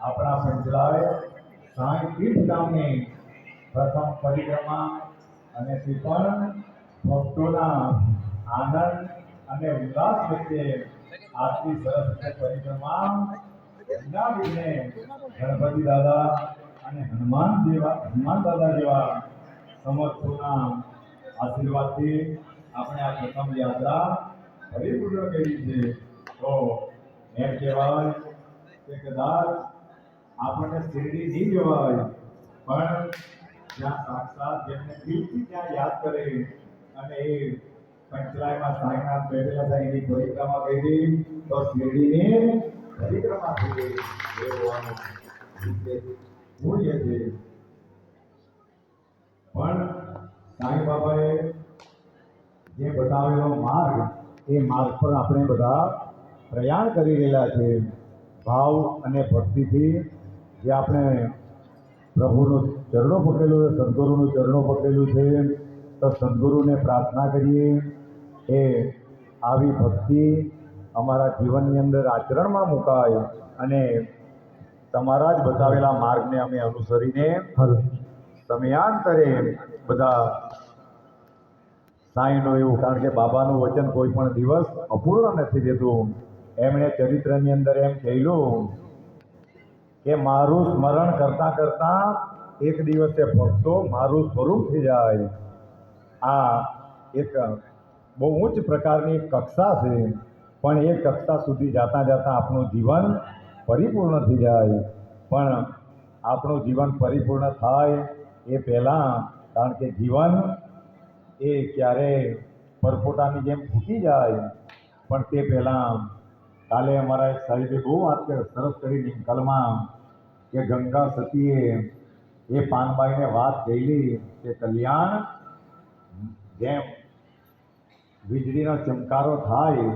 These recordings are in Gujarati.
આપણા પંચલાય સાંઈ તીર્થ ગામની પ્રથમ પરિક્રમા અને તે પણ ભક્તોના આનંદ અને ઉલ્લાસ વચ્ચે આટલી સરસ પરિક્રમા વિના ગણપતિ દાદા અને હનુમાન જેવા, હનુમાન દાદા જેવા સમર્થોના આશીર્વાદથી આપણે આ પ્રથમ યાત્રા પરિપૂર્ણ કરી છે. તો એમ કહેવાય કે કદાચ આપણને શિરડી નહીં જવાય પણ જ્યાં સાક્ષાત જેમને દિલથી ત્યાં યાદ કરે અને એ પંચરાયમાં સાંઈનાથ બેઠેલા હતા એની પરિક્રમા કરી તો શિરડીની પરિક્રમા થઈ ગઈ એ હોવાનું છે. પણ સાંઈ બાબાએ જે બતાવેલો માર્ગ, એ માર્ગ પર આપણે બધા પ્રયાણ કરી રહેલા છે. ભાવ અને ભક્તિથી જે આપણે પ્રભુનું ચરણો પકડેલું છે સદગુરુનું ચરણો પકડેલું છે તો સદગુરુને પ્રાર્થના કરીએ એ આવી ભક્તિ અમારા જીવનની અંદર આચરણમાં મુકાય અને તમારા જ બતાવેલા માર્ગને અમે અનુસરીને સમયાંતરે બધા સાંઈનું એવું કારણ કે બાબાનું વચન કોઈ પણ દિવસ અપૂર્ણ નથી દેતું. એમણે ચરિત્રની અંદર એમ કહેલું કે મારું સ્મરણ કરતા કરતા એક દિવસે ભક્તો મારું સ્વરૂપ થઈ જાય. આ એક બહુ ઉચ્ચ પ્રકારની એક કક્ષા છે, પણ એ કક્ષા સુધી જાતા જાતા આપણું જીવન પરિપૂર્ણ થઈ જાય. પણ આપણું જીવન પરિપૂર્ણ થાય એ પહેલાં, કારણ કે જીવન એ ક્યારે પરપોટાની જેમ ફૂટી જાય. પણ તે પહેલાં કાલે અમારા એક સાહેબે બહુ વાત સરસ કરી નિકલમાં કે ગંગા સતીએ એ પાનબાઈને વાત કહેલી કે કલ્યાણ, જેમ વીજળીનો ચમકારો થાય,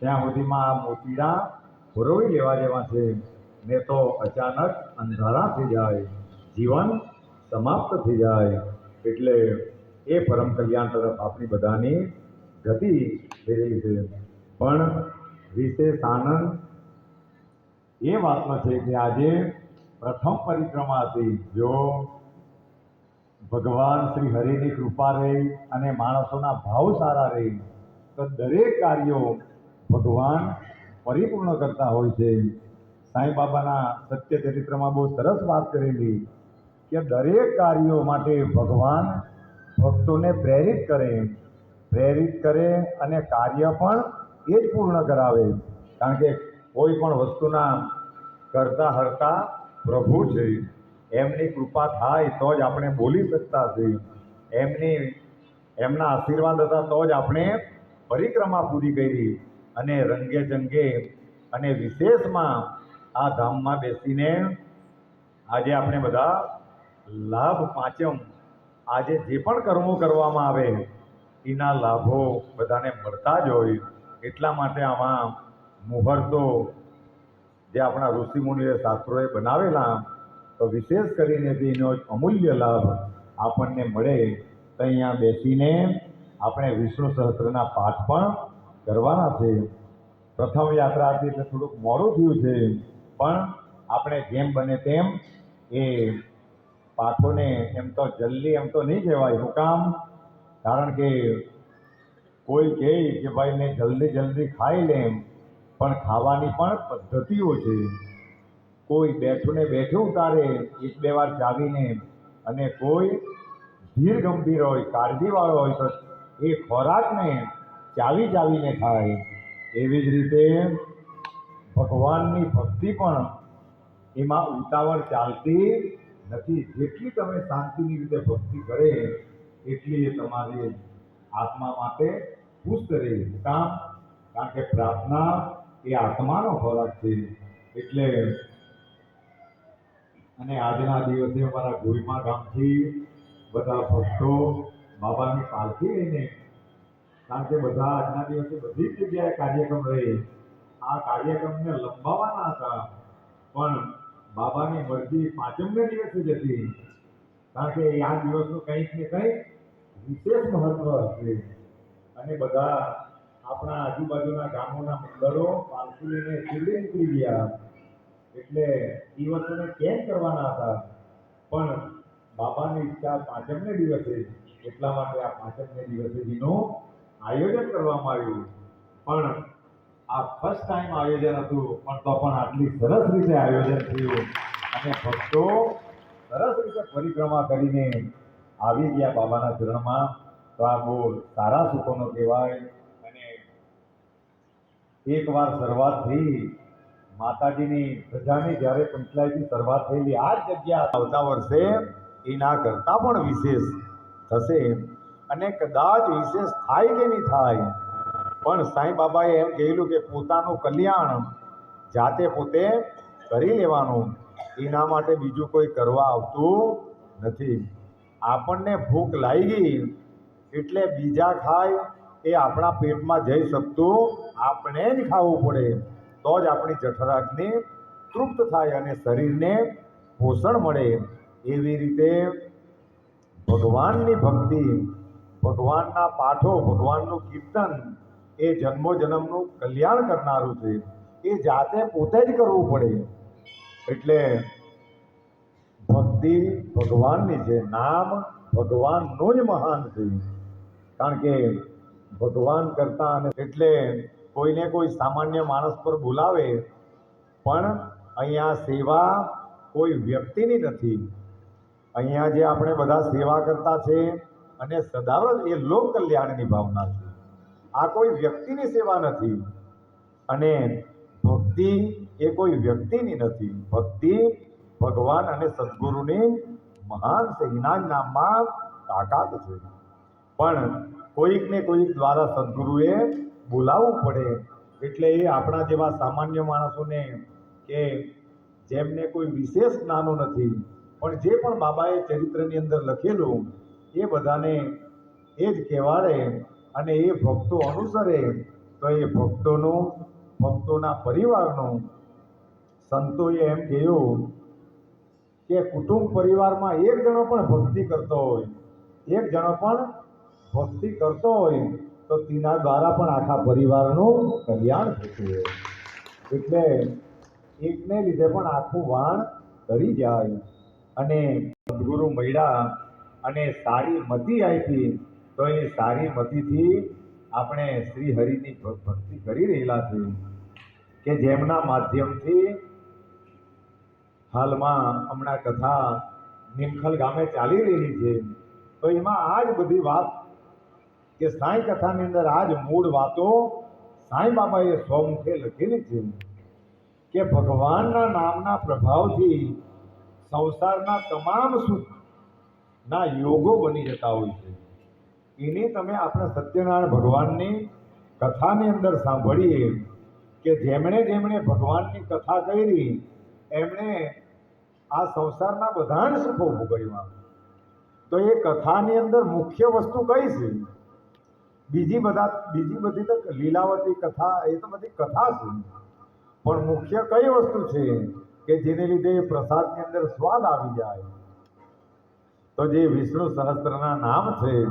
ત્યાં સુધીમાં આ મોતીડા પુરવી લેવા જેવા છે. ને તો અચાનક અંધારા થઈ જાય, જીવન સમાપ્ત થઈ જાય. એટલે એ પરમ કલ્યાણ તરફ આપણી બધાની ગતિ થઈ રહી છે. પણ વિશેષ આનંદ એ વાતનો છે કે આજે પ્રથમ પરિક્રમા હતી જો ભગવાન શ્રી હરિની કૃપા રહી અને માણસોના ભાવ સારા રહી, તો દરેક કાર્યો ભગવાન પરિપૂર્ણ કરતા હોય છે. સાંઈ બાબાના સત્ય ચરિત્રમાં બહુ સરસ વાત કરેલી કે દરેક કાર્યો માટે ભગવાન ભક્તોને પ્રેરિત કરે. પ્રેરિત કરે અને કાર્ય પણ એ જ પૂર્ણ કરાવે. કારણ કે કોઈ પણ વસ્તુના કરતા હરતા પ્રભુ છે. એમની કૃપા થાય તો જ આપણે બોલી શકતા છીએ એમની, એમના આશીર્વાદ હતા તો જ આપણે પરિક્રમા પૂરી કરી. અને રંગે જંગે અને વિશેષમાં આ ધામમાં બેસીને આજે આપણે બધા લાભ પાંચમ આજે જે પણ કર્મો કરવામાં આવે, એના લાભો બધાને મળતા જ હોય. એટલા માટે આમાં મુહૂર્તો જે આપણા ઋષિમુનિએ શાસ્ત્રોએ બનાવેલા, તો વિશેષ કરીને તેનો અમૂલ્ય લાભ આપણને મળે, તો અહીંયા બેસીને આપણે વિષ્ણુ સહસ્ત્રના પાઠ પણ કરવાના છે. પ્રથમ યાત્રા હતી એટલે થોડુંક મોડું થયું છે, પણ આપણે જેમ બને તેમ એ પાઠોને એમ તો જલ્દી એમ તો નહીં કહેવાય, હું કામ, કારણ કે કોઈ કહે કે ભાઈ મેં જલ્દી જલ્દી ખાઈ લેમ, પણ ખાવાની પણ પદ્ધતિઓ છે. કોઈ બેઠું ને બેઠું ઉતારે, એક બે વાર ચાવીને અને કોઈ ધીર ગંભીર હોય, કાળજીવાળો હોય, તો એ ખોરાકને ચાવી ચાવીને ખાય. એવી જ રીતે ભગવાનની ભક્તિ પણ એમાં ઉતાવળ ચાલતી નથી. જેટલી તમે શાંતિની રીતે ભક્તિ કરે, એટલી એ તમારી આત્મા માટે પુષ્ટ રહે કામ કારણ કે પ્રાર્થના એ આત્માનો ખોરાક છે. એટલે અને આજના દિવસે અમારા ગોઈમા ગામથી બધા ભક્તો બાબાની પાલખી લઈને, કારણ કે બધા આજના દિવસે બધી જગ્યાએ કાર્યક્રમ રહે. આ કાર્યક્રમને લંબાવવાના હતા. પણ બાબાની મરજી પાંચમને દિવસે હતી. કારણ કે આ દિવસનું કંઈક ને કંઈક વિશેષ મહત્વ હશે. અને બધા આપણા આજુબાજુના ગામોના મંડળો પાલખી લઈને શિરડી નીકળી ગયા એટલે દિવસોને કેમ કરવાના હતા. પણ બાબાની ઈચ્છા પાંચમને દિવસે, એટલા માટે આ પાંચમને દિવસે એનું આયોજન કરવામાં આવ્યું. પણ આ ફર્સ્ટ ટાઈમ આયોજન હતું, પણ તો પણ આટલી સરસ રીતે આયોજન થયું. અને ભક્તો સરસ રીતે પરિક્રમા કરીને આવી ગયા બાબાના ચરણમાં. તો આ બહુ સારા સુખોનો કહેવાય. અને એકવાર શરૂઆત થઈ, માતાજીની પ્રજાની જ્યારે પંચલાયથી શરૂઆત થયેલી, આ જગ્યા આવતા વર્ષે એના કરતાં પણ વિશેષ થશે. અને કદાચ વિશેષ થાય કે નહીં થાય, પણ સાંઈ બાબાએ એમ કહેલું કે પોતાનું કલ્યાણ જાતે પોતે કરી લેવાનું. એના માટે બીજું કોઈ કરવા આવતું નથી. આપણને ભૂખ લાગી એટલે બીજા ખાય એ આપણા પેટમાં જઈ શકતું આપણે જ ખાવું પડે. તો જ આપણી જઠરાગ્નિ તૃપ્ત થાય અને શરીરને પોષણ મળે. એવી રીતે ભગવાનની ભક્તિ, ભગવાનના પાઠો, ભગવાનનું કીર્તન એ જન્મો જન્મનું કલ્યાણ કરનારું છે. એ જાતે પોતે જ કરવું પડે. એટલે ભક્તિ ભગવાનની છે. નામ ભગવાનનું જ મહાન છે. કારણ કે ભગવાન કરતા અને એટલે કોઈને કોઈ સામાન્ય માણસ પર બોલાવે, પણ અહીંયા સેવા કોઈ વ્યક્તિની નથી. અહીંયા જે આપણે બધા સેવા કરતા છે અને સદાવ્રત એ લોક કલ્યાણની ભાવના છે. આ કોઈ વ્યક્તિની સેવા નથી અને ભક્તિ એ કોઈ વ્યક્તિની નથી. ભક્તિ ભગવાન અને સદગુરુની મહાન છે નામમાં તાકાત છે. પણ કોઈકને કોઈક દ્વારા સદગુરુએ બોલાવવું પડે. એટલે એ આપણા જેવા સામાન્ય માણસોને કે જેમને કોઈ વિશેષ જ્ઞાનો નથી, પણ જે પણ બાબાએ ચરિત્રની અંદર લખેલું, એ બધાને એ જ કહેવાડે અને એ ભક્તો અનુસરે, તો એ ભક્તોનું, ભક્તોના પરિવારનું સંતોએ એમ કહ્યું કે કુટુંબ પરિવારમાં એક જણો પણ ભક્તિ કરતો હોય, એક જણો પણ ભક્તિ કરતો હોય તો તેના દ્વારા પણ આખા પરિવારનું કલ્યાણ થતું હોય. એટલે એકને લીધે પણ આખું વાણ કરી જાય. અને સદગુરુ મળ્યા અને સારી મતિ આપી, તો એ સારી મતિથી આપણે શ્રી હરિની ભક્તિ કરી રહેલા છે કે જેમના માધ્યમથી હાલમાં હમણાં કથા નિમખલ ગામે ચાલી રહેલી છે. તો એમાં આ જ બધી વાત કે સાંઈ કથાની અંદર આ જ મૂળ વાતો સાંઈ બાબાએ સ્વમુખે લખેલી છે. કે ભગવાનના નામના પ્રભાવથી સંસારના તમામ સુખના યોગો બની જતા હોય છે. એની તમે આપણે સત્યનારાયણ ભગવાનની કથાની અંદર સાંભળીએ કે જેમણે જેમણે ભગવાનની કથા કરી, એમણે આ સંસારના બધા જ સુખો ભોગવ્યા. તો એ કથાની અંદર મુખ્ય વસ્તુ કઈ છે? બીજી બધા બીજી બધી તો લીલાવતી કથા, એ તો બધી કથા છે. પણ મુખ્ય કઈ વસ્તુ છે કે જેને લીધે એ પ્રસાદની અંદર સ્વાદ આવી જાય? તો જે વિષ્ણુ સહસ્ત્રના નામ છે,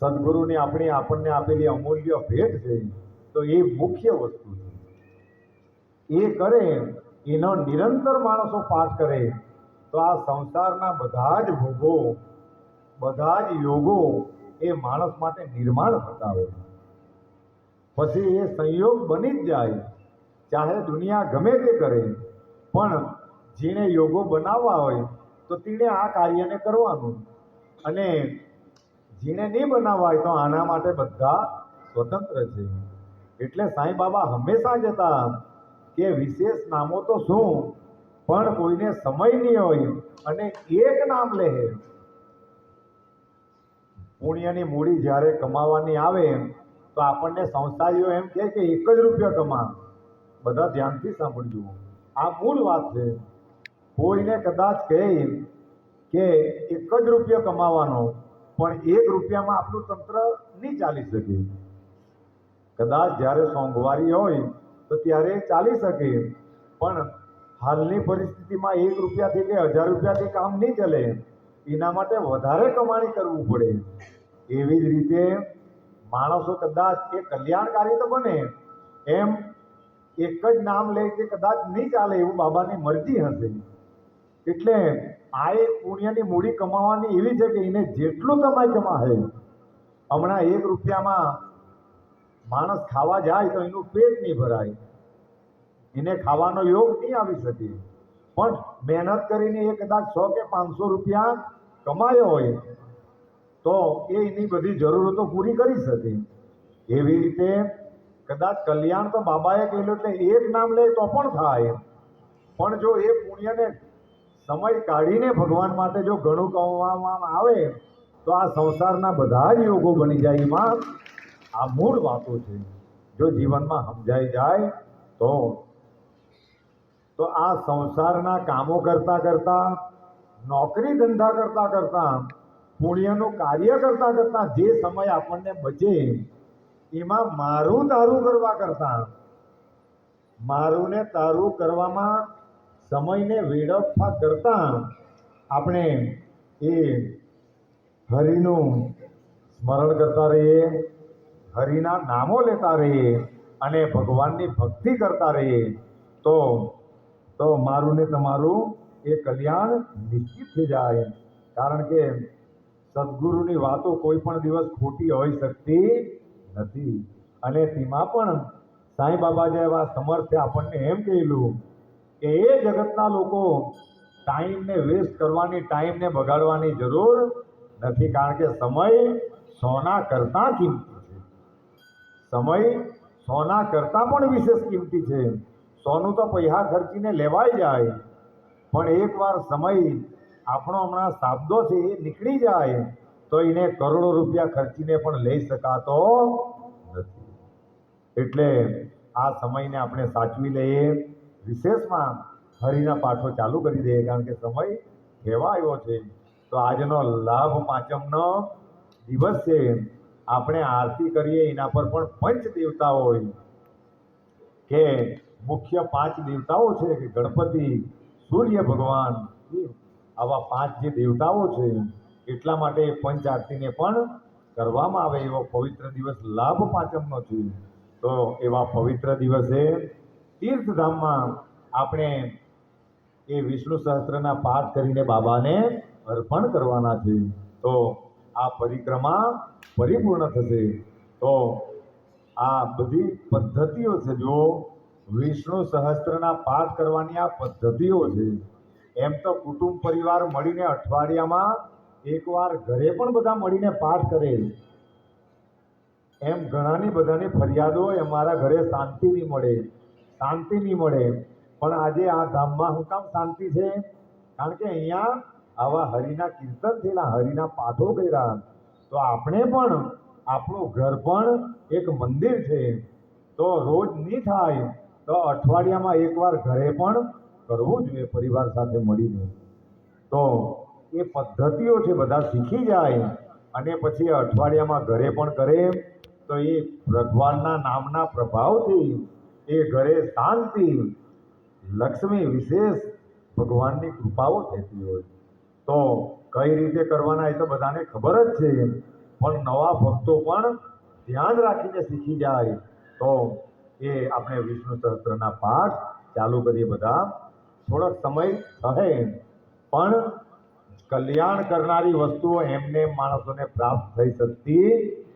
સદગુરુની આપણી આપણને આપેલી અમૂલ્ય ભેટ છે, તો એ મુખ્ય વસ્તુ છે. એ કરે, એનો નિરંતર માણસો પાઠ કરે, તો આ સંસારના બધા જ ભોગો, બધા જ યોગો એ માણસ માટે નિર્માણ બતાવે છે. પછી એ સંયોગ બની જ જાય. ચાહે દુનિયા ગમે તે કરે, પણ જેણે યોગો બનાવવા હોય, તો તેણે આ કાર્યને કરવાનું. અને જેણે નહીં બનાવવા હોય, તો આના માટે બધા સ્વતંત્ર છે. એટલે સાંઈ બાબા હંમેશા જ હતા કે વિશેષ નામો તો શું, પણ કોઈને સમય નહીં હોય અને એક નામ લે. પુણ્યની મૂડી જ્યારે કમાવાની આવે તો આપણને સંસારીઓ એમ કહે કે એક જ રૂપિયો કમા. બધા ધ્યાનથી સાંભળજો. આ મૂળ વાત છે. કોઈને કદાચ કહે કે એક જ રૂપિયો કમાવાનો, પણ એક રૂપિયામાં આપણું તંત્ર નહીં ચાલી શકે. કદાચ જ્યારે સોંગવારી હોય, તો ત્યારે ચાલી શકે. પણ હાલની પરિસ્થિતિમાં એક રૂપિયાથી કે હજાર રૂપિયાથી કામ નહીં ચાલે. એના માટે વધારે કમાણી કરવું પડે. એવી જ રીતે માણસો કદાચ એ કલ્યાણકારી તો બને, એમ એક જ નામ લે કે કદાચ નહીં ચાલે એવું બાબાની મરજી હશે. એટલે આ એક પુણ્યની મૂડી કમાવાની એવી છે કે એને જેટલું કમાઈ કમાશે, હમણાં એક રૂપિયામાં માણસ ખાવા જાય તો એનું પેટ નહીં ભરાય. એને ખાવાનો યોગ નહીં આવી શકે. પણ મહેનત કરીને એ કદાચ સો કે પાંચસો રૂપિયા કમાયો હોય, તો એની બધી જરૂરતો પૂરી કરી શકે. એવી રીતે કદાચ કલ્યાણ તો બાબાએ કહેલું એટલે એક નામ લે તો પણ થાય. પણ જો એ પુણ્યને સમય કાઢીને ભગવાન માટે જો ઘણું કમાવામાં આવે, તો આ સંસારના બધા જ યોગો બની જાય. એમાં આ મૂળ વાતો છે. જો જીવનમાં સમજાઈ જાય, તો તો આ સંસારના કામો કરતા કરતા નોકરી ધંધા કરતા કરતા, પુણ્યનું કાર્ય કરતા કરતા જે સમય આપણને બચે, એમાં મારું તારું કરવા કરતા. મારું ને તારું કરવામાં સમયને વેડફવા કરતા આપણે એ હરિનું સ્મરણ કરતા રહીએ, હરિના નામો લેતા રહીએ અને ભગવાનની ભક્તિ કરતા રહીએ. તો તો મારું ને તમારું એ કલ્યાણ નિશ્ચિત થઈ જાય. કારણ કે સદગુરુની વાતો કોઈ પણ દિવસ ખોટી હોઈ શકતી નથી. અને તેમાં પણ સાંઈ બાબા જેવા સમર્થે આપણને એમ કહેલું કે એ જગતના લોકો ટાઈમને વેસ્ટ કરવાની, ટાઈમને બગાડવાની જરૂર નથી. કારણ કે સમય સોના કરતાં કિંમતી છે. સમય સોના કરતાં પણ વિશેષ કિંમતી છે. સોનું તો પૈસા ખર્ચીને લેવાઈ જાય. પણ એકવાર સમય આપણો હમણાં શાબ્દો છે એ નીકળી જાય, તો એને કરોડો રૂપિયા ખર્ચીને પણ લઈ શકાતો નથી. એટલે આ સમયને આપણે સાચવી લઈએ. વિશેષમાં હરિના પાઠો ચાલુ કરી દઈએ, કારણ કે સમય કહેવા આવ્યો છે. તો આજનો લાભ પાંચમનો દિવસ છે, આપણે આરતી કરીએ, એના પર પણ પંચ દેવતા હોય. કે મુખ્ય પાંચ દેવતાઓ છે, કે ગણપતિ સૂર્ય ભગવાન. આવા પાંચ જે દેવતાઓ છે, એટલા માટે પંચ આરતીને પણ કરવામાં આવે એવો પવિત્ર દિવસ લાભ પાંચમનો છે. તો એવા પવિત્ર દિવસે તીર્થધામમાં આપણે એ વિષ્ણુ સહસ્ત્રના પાઠ કરીને બાબાને અર્પણ કરવાના છે. તો આ પરિક્રમા પરિપૂર્ણ થશે. તો આ બધી પદ્ધતિઓ છે જો વિષ્ણુ સહસ્ત્રના પાઠ કરવાની આ પદ્ધતિઓ છે. એમ તો કુટુંબ પરિવાર મળીને અઠવાડિયામાં એકવાર ઘરે પણ બધા મળીને પાઠ કરે. એમ ઘણાની બધાની ફરિયાદો હોય, અમારા ઘરે શાંતિ નહીં મળે. શાંતિ નહીં મળે. પણ આજે આ ધામમાં શું કામ શાંતિ છે? કારણ કે અહીંયા આવા હરિના કીર્તન થયેલા, હરિના પાઠો કર્યા. તો આપણે પણ, આપણું ઘર પણ એક મંદિર છે. તો રોજ નહીં થાય. તો અઠવાડિયામાં એકવાર ઘરે પણ કરવું જોઈએ, પરિવાર સાથે મળીને. તો એ પદ્ધતિઓ છે બધા શીખી જાય અને પછી અઠવાડિયામાં ઘરે પણ કરે, તો એ ભગવાનના નામના પ્રભાવથી, એ ઘરે શાંતિ, લક્ષ્મી વિશેષ ભગવાનની કૃપાઓ થતી હોય. તો કઈ રીતે કરવાના એ તો બધાને ખબર જ છે. પણ નવા ભક્તો પણ ધ્યાન રાખીને શીખી જાય. તો એ આપણે વિષ્ણુ સહસ્ત્રના પાઠ ચાલુ કરીએ બધા. થોડોક સમય રહે પણ કલ્યાણ કરનારી વસ્તુઓ એમને માણસોને પ્રાપ્ત થઈ શકતી